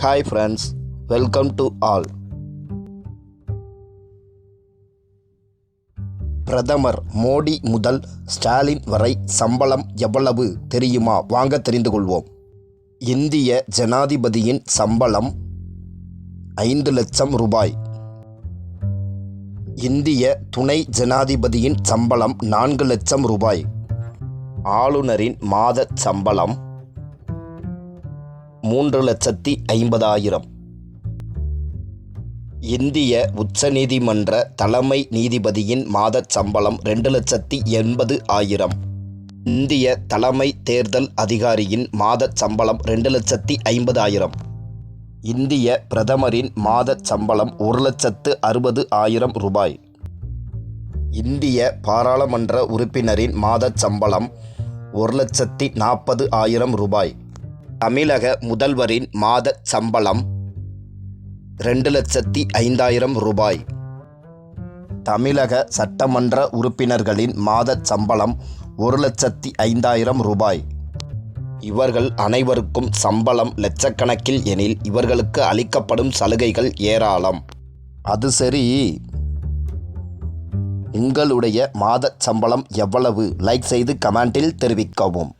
Hi friends welcome to all பிரதமர் மோடி முதல் ஸ்டாலின் வரை சம்பளம் எவ்வளவு தெரியுமா? வாங்க தெரிந்து கொள்வோம். இந்திய ஜனாதிபதியின் சம்பளம் ஐந்து லட்சம் ரூபாய். இந்திய துணை ஜனாதிபதியின் சம்பளம் நான்கு லட்சம் ரூபாய். ஆளுநரின் மாத சம்பளம் மூன்று லட்சத்தி ஐம்பதாயிரம். இந்திய உச்சநீதிமன்ற தலைமை நீதிபதியின் மாதச் சம்பளம் ரெண்டு லட்சத்தி எண்பது ஆயிரம். இந்திய தலைமை தேர்தல் அதிகாரியின் மாதச் சம்பளம் ரெண்டு லட்சத்தி ஐம்பதாயிரம். இந்திய பிரதமரின் மாதச் சம்பளம் ஒரு லட்சத்து அறுபது ஆயிரம் ரூபாய். இந்திய பாராளுமன்ற உறுப்பினரின் மாதச் சம்பளம் ஒரு லட்சத்தி நாற்பது ஆயிரம் ரூபாய். தமிழக முதல்வரின் மாத சம்பளம் ரெண்டு லட்சத்தி ஐந்தாயிரம் ரூபாய். தமிழக சட்டமன்ற உறுப்பினர்களின் மாத சம்பளம் ஒரு லட்சத்தி ஐந்தாயிரம் ரூபாய். இவர்கள் அனைவருக்கும் சம்பளம் லட்சக்கணக்கில் எனில் இவர்களுக்கு அளிக்கப்படும் சலுகைகள் ஏராளம். அது சரி. உங்களுடைய மாத சம்பளம் எவ்வளவு? லைக் செய்து கமெண்டில் தெரிவிக்கவும்.